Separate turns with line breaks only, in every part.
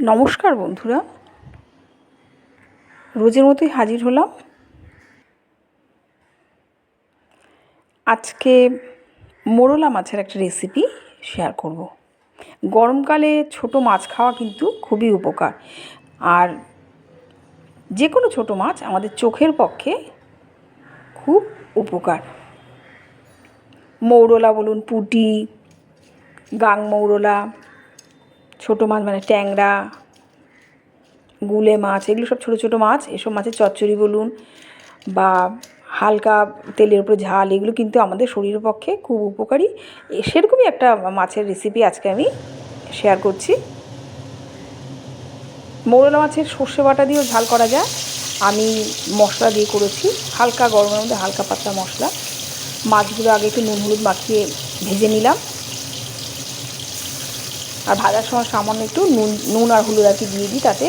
নমস্কার বন্ধুরা। রোজের মতোই হাজির হলাম। আজকে মোরলা মাছের একটা রেসিপি শেয়ার করব। গরমকালে ছোট মাছ খাওয়া কিন্তু খুবই উপকার। আর যে কোনো ছোটো মাছ আমাদের চোখের পক্ষে খুব উপকার। মৌরলা বলুন পুঁটি, গাং মৌরলা ছোটো মাছ মানে ট্যাংরা, গুলে মাছ, এগুলো সব ছোটো ছোটো মাছ। এসব মাছের চচ্চড়ি বলুন বা হালকা তেলের উপরে ঝাল, এগুলো কিন্তু আমাদের শরীরের পক্ষে খুব উপকারী। সেরকমই একটা মাছের রেসিপি আজকে আমি শেয়ার করছি। মৌরলা মাছের সর্ষে বাটা দিয়েও ঝাল করা যায়। আমি মশলা দিয়ে করেছি, হালকা গরমের মধ্যে হালকা পাতলা মশলা। মাছগুলো আগে একটু নুন, হলুদ মাখিয়ে ভেজে নিলাম। আর ভাজার সময় সামান্য একটু নুন নুন আর হলুদ আর কি দিয়ে দিই, তাতে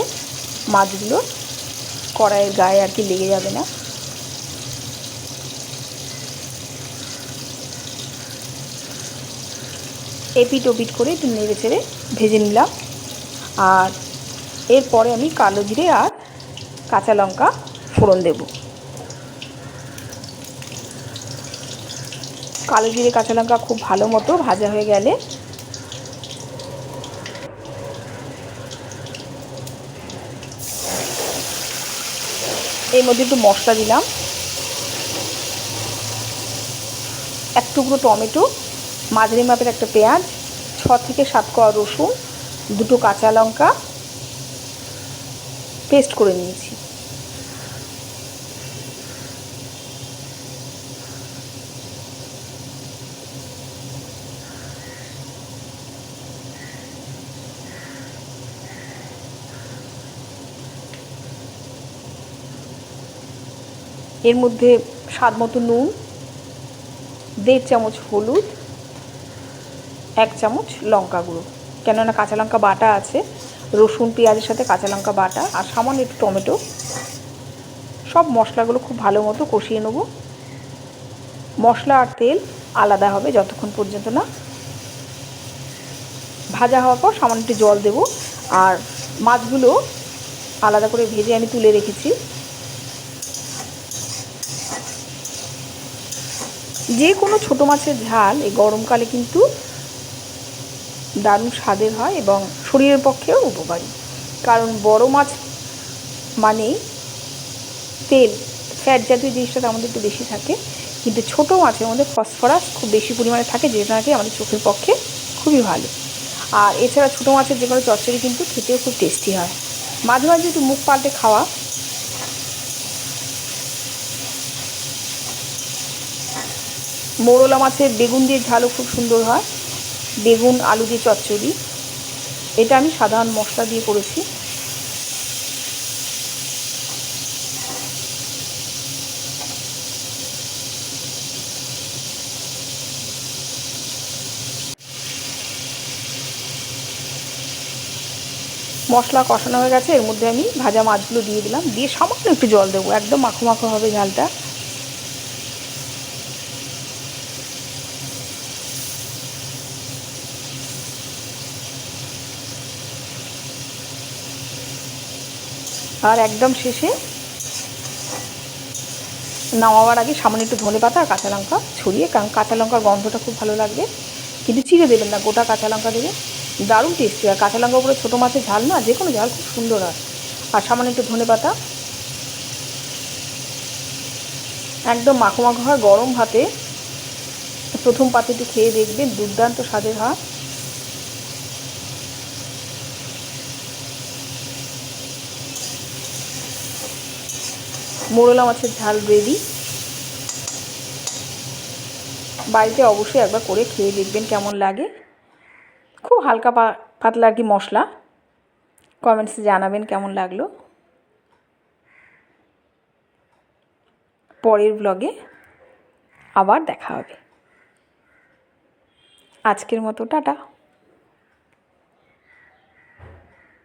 মাছগুলো কড়াইয়ের গায়ে আর কি লেগে যাবে না। এপিট ওপিট করে একটু নেড়ে চেড়ে ভেজে নিলাম। আর এরপরে আমি কালো জিরে আর কাঁচা লঙ্কা ফোড়ন দেব। কালো জিরে, কাঁচা লঙ্কা খুব ভালো মতো ভাজা হয়ে গেলে এর মধ্যে একটু মশলা দিলাম। এক টুকরো টমেটো, মাঝারি মাপের একটা পেঁয়াজ, ছ থেকে সাত কোয়া রসুন, দুটো কাঁচা লঙ্কা, পেস্ট করে নিয়েছি। এর মধ্যে স্বাদ মতো নুন, দেড় চামচ হলুদ, এক চামচ লঙ্কা গুঁড়ো। কেননা কাঁচা লঙ্কা বাটা আছে, রসুন, পেঁয়াজের সাথে কাঁচা লঙ্কা বাটা আর সামান্য একটু টমেটো। সব মশলাগুলো খুব ভালো মতো কষিয়ে নেব। মশলা আর তেল আলাদা হবে যতক্ষণ পর্যন্ত না। ভাজা হওয়ার পর সামান্য একটু জল দেব। আর মাছগুলো আলাদা করে ভেজে আমি তুলে রেখেছি। যে কোনো ছোটো মাছের ঝাল এই গরমকালে কিন্তু দারুণ স্বাদের হয় এবং শরীরের পক্ষেও উপকারী। কারণ বড় মাছ মানেই তেল ফ্যাট জাতীয় জিনিসটা আমাদের একটু বেশি থাকে, কিন্তু ছোটো মাছের মধ্যে ফসফরাস খুব বেশি পরিমাণে থাকে, যেটা নাকি আমাদের চোখের পক্ষে খুবই ভালো। আর এছাড়া ছোটো মাছের যে কোনো চচ্চড়ি কিন্তু খেতেও খুব টেস্টি হয়। মাঝে মাঝে একটু মুখ পাল্টে খাওয়া মোরলা মাছের বেগুন দিয়ে ঝালও খুব সুন্দর হয়। বেগুন, আলু দিয়ে চচ্চড়ি। এটা আমি সাধারণ মশলা দিয়ে করেছি। মশলা কষানো হয়ে গেছে, এর মধ্যে আমি ভাজা মাছগুলো দিয়ে দিলাম। দিয়ে সামান্য একটু জল দেবো, একদম মাখো মাখো হবে ঝালটা। আর একদম শেষে নামাবার আগে সামান্য একটু ধনে পাতা আর কাঁচা লঙ্কা ছড়িয়ে, কারণ কাঁচা লঙ্কার গন্ধটা খুব ভালো লাগবে। কিন্তু চিড়ে দেবেন না, গোটা কাঁচা লঙ্কা দেবেন। দারুণ টেস্টি আর কাঁচা লঙ্কা উপরে ছোটো মাছের ঝাল না, যে কোনো ঝাল খুব সুন্দর হয়। আর সামান্য একটু ধনে পাতা। একদম মাখো মাখো হয় গরম ভাতে। প্রথম পাতিটি খেয়ে দেখবেন, দুর্দান্ত স্বাদের হয়। মোরলা মাছের ঝাল রেডি বাড়িতে অবশ্যই একবার করে খেয়ে দেখবেন কেমন লাগে। খুব হালকা পাতলা আর কি মশলা। কমেন্টসে জানাবেন কেমন লাগল। পরের ব্লগে আবার দেখা হবে। আজকের মতো, টাটা।